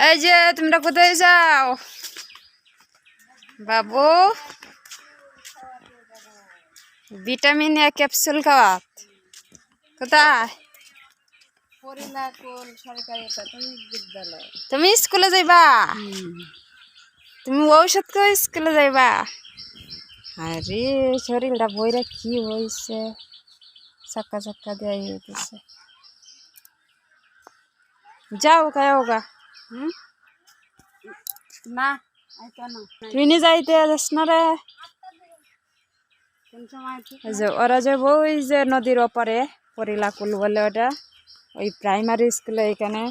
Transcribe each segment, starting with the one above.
এই যে তোমরা কোথায় যাও বাবু ভিটামিন এ ক্যাপসুল খাওয়াত কোথায় পরিলাকুল সরকারি প্রাথমিক বিদ্যালয় তুমি স্কুলে যাইবা তুমি ঔষধ খাওয়া স্কুলে যাইবা আরে শরীরটা বইরা কি হয়েছে চাক্কা চাক্কা দেওয়া হইতেছে যাও গাও গা হুম না এই তো না তুই নি। যাইতে যাস না রে। যে ওরা যে ওই যে নদীর ওপারে পরিলাকুল বলে ওটা ওই প্রাইমারি স্কুলে এখানে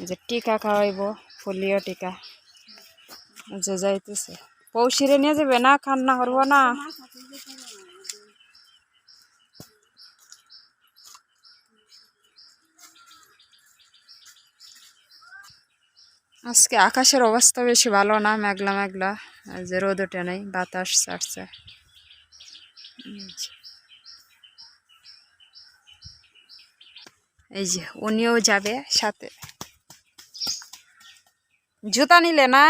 যে টিকা খাওয়াইব পোলিও টিকা। যে যাইতেছে। পৌষিরে নিয়ে যাবে না কান্না করব না? আজকে আকাশের অবস্থা বেশি ভালো না, মেঘলা মেঘলা। যে রোদ ওঠে নেই, বাতাস ছাড়ছে। এই যে। উনিও যাবে সাথে। জুতা নিলে না?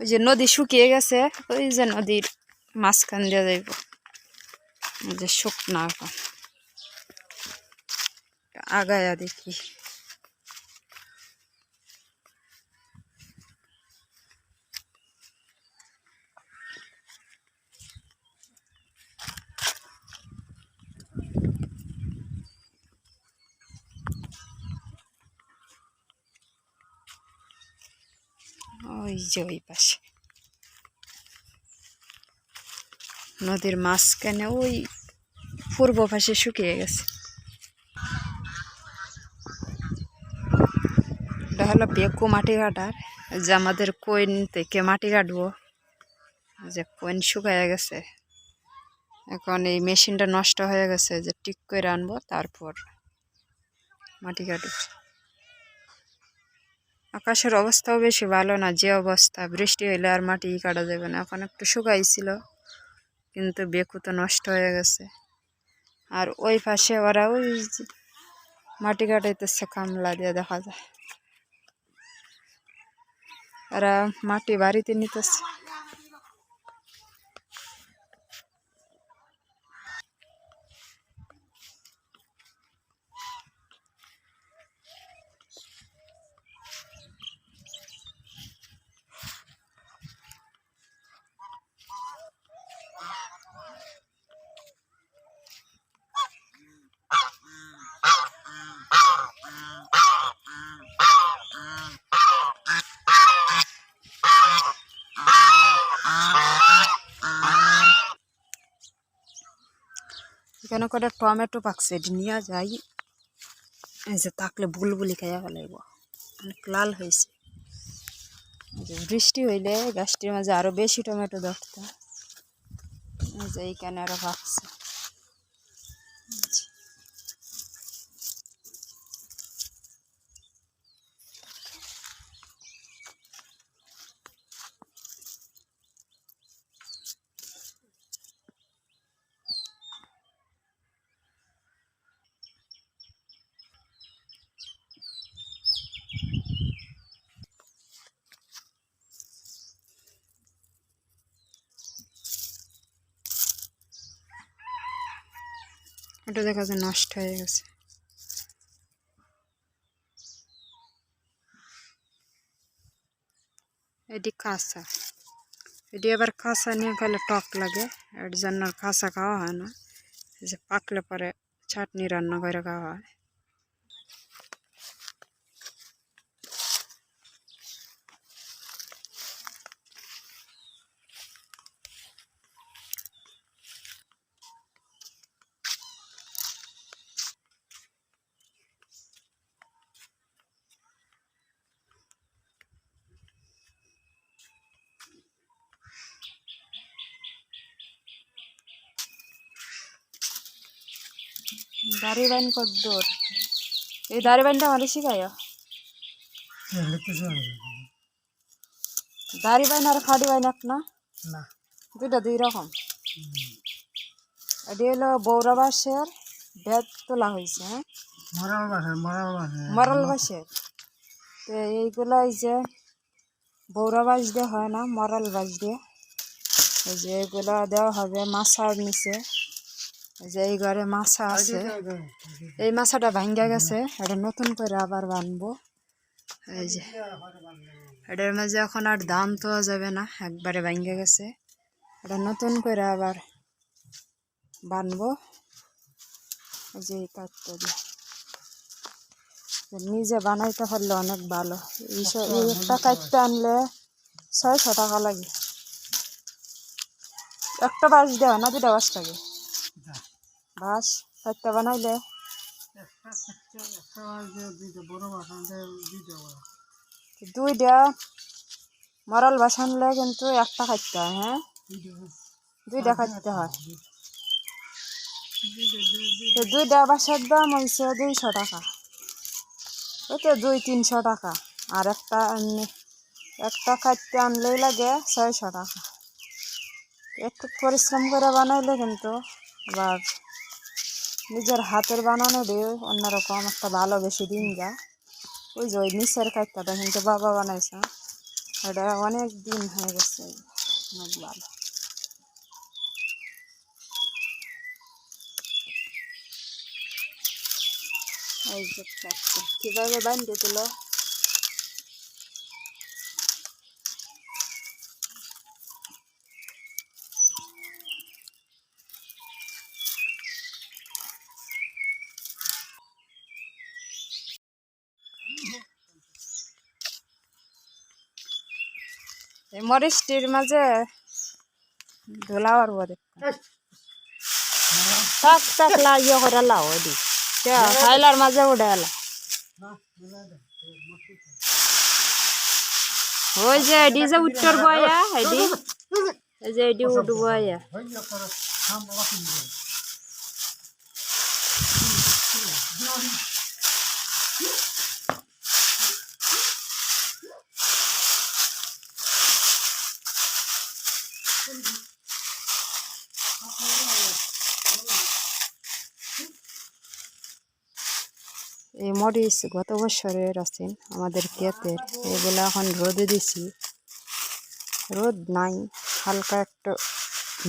ওই যে নদী শুকিয়ে গেছে, ওই যে নদীর মাঝখান দিয়ে যাইব। যে শুকনা এখন। আগায়া দেখি। ওই যে ওই পাশে। নদীর মাঝখানে ওই পূর্ব পাশে শুকিয়ে গেছে। হলো বেকু মাটি কাটার। যে আমাদের কোয়েন থেকে মাটি কাটবো। যে কোয়েন শুকায় গেছে। এখন এই মেশিনটা নষ্ট হয়ে গেছে যে ঠিক করে আনব, তারপর মাটি কাটবো। আকাশের অবস্থাও বেশি ভালো না, যে অবস্থা, বৃষ্টি হইলে আর মাটি কাটা যাবে না। এখন একটু শুকাইছিল, কিন্তু বেকু তো নষ্ট হয়ে গেছে। আর ওই পাশে ওরা ওই মাটি কাটাইতেছে, কামলা দিয়ে দেখা যায়। ওরা মাটি বাড়িতে নিতেছে এখানে করে টমেটো পাকছে, এটি নিয়ে যাই। যে তাকলে বুলবুলি খাইয়া ফেলাইব। অনেক লাল হয়েছে। বৃষ্টি হইলে গাছটির মাঝে আরও বেশি টমেটো ধরতো যে এইখানে আরও পাকছে। ওটা দেখা যায় নষ্ট হয়ে গেছে। এটি কাঁচা। এটি আবার কাঁচা নিয়ে খেলে টক লাগে, এর জন্য কাঁচা খাওয়া হয় না। যে পাকলে পরে চাটনি রান্না করে খাওয়া হয়। দাড়ি বাইন কত দূর এই দাড়ি বাইনটা আমার শিখায় দাড়ি বাইন আর খাড়ি বাইন এক না? দুইটা দুই রকম। এটি হলো বৌরা বেদ তোলা হয়েছে হ্যাঁ? মরাল বাসে মরাল বাসে মরল বাসের তো এইগুলো এই যে বৌরা বাস দিয়ে হয় না মরাল বাস দিয়ে। এই যে এগুলো দেওয়া হবে মাছার নিচে। যে এই ঘরে মাছা আছে এই মাছাটা ভাঙ্গা গেছে এটা নতুন করে আবার বানবো। এই যে এটার মাঝে এখন আর দাম তো যাবে না একবারে ভাঙ্গা গেছে। এটা নতুন করে আবার বানবো। এই যে এই নিজে বানাইতে পারলে অনেক ভালো। এইসব এই একটা কাটতে আনলে ছয়শো টাকা লাগে। একটা বাঁশ দেওয়া না দুটা বাঁশ লাগে? বাঁশ কাটতে বানাইলে। বাসা দুইটা মরল বাঁশ আনলে কিন্তু একটা কাটতে হয় হ্যাঁ? দুইটা কাটতে হয়। দুইটা বাঁশের দাম হয়েছে দুইশো টাকা। ওই তো দুই তিনশো টাকা, আর একটা একটা কাটতে আনলেই লাগে ছয়শো টাকা। একটু পরিশ্রম করে বানাইলে কিন্তু আবার নিজের হাতের বানানো দিয়ে অন্যরকম একটা ভালো বেশি দিন যা। ওই যে ওই নিচের কাটটাটা কিন্তু বাবা বানাইছে। ওটা অনেক দিন হয়ে গেছে, অনেক ভালো। এই যে কাটছে কীভাবে বান্ধে তুলো মরিচটির মাঝে ধুলাওয়ার বলে। টাক টাক লাগিয়ে করে লাও ওদি খাইলার মাঝে উঠে এলা। ওই যে এডি যে উত্তর বয়া, এডি। এই যে এডি উঠ বয়া। হইয়া করে এই মরিচ গত বছরের আছেন আমাদের ক্ষেতের এগুলো এখন রোদে দিছি। রোদ নাই, হালকা একটু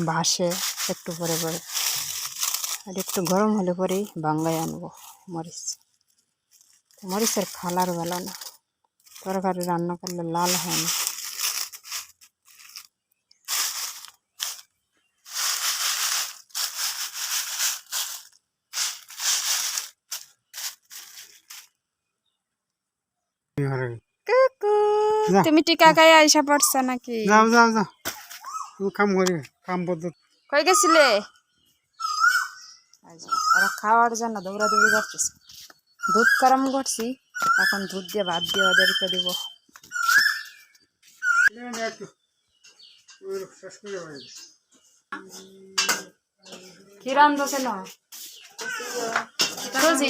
ভাসে, একটু পরে পরে। আর একটু গরম হলে পরেই বাঙ্গায় আনব মরিচ। মরিচের কালার ভালো না, তরকারি রান্না করলে লাল হয় না কুকু, যা। তুমি টিকা খাই আইসা পড়ছ নাকি? যাও যাও যাও। তুমি কাম করি কাম পদ্ধতি কই গেছিলে? ওরা খাওয়ার জন্য দৌড়াদৌড়ি করতেছে। দুধ গরম করছি এখন দুধ দিয়ে ভাত দিয়ে ওদেরকে দিব। কি রান্ধছে না সুজি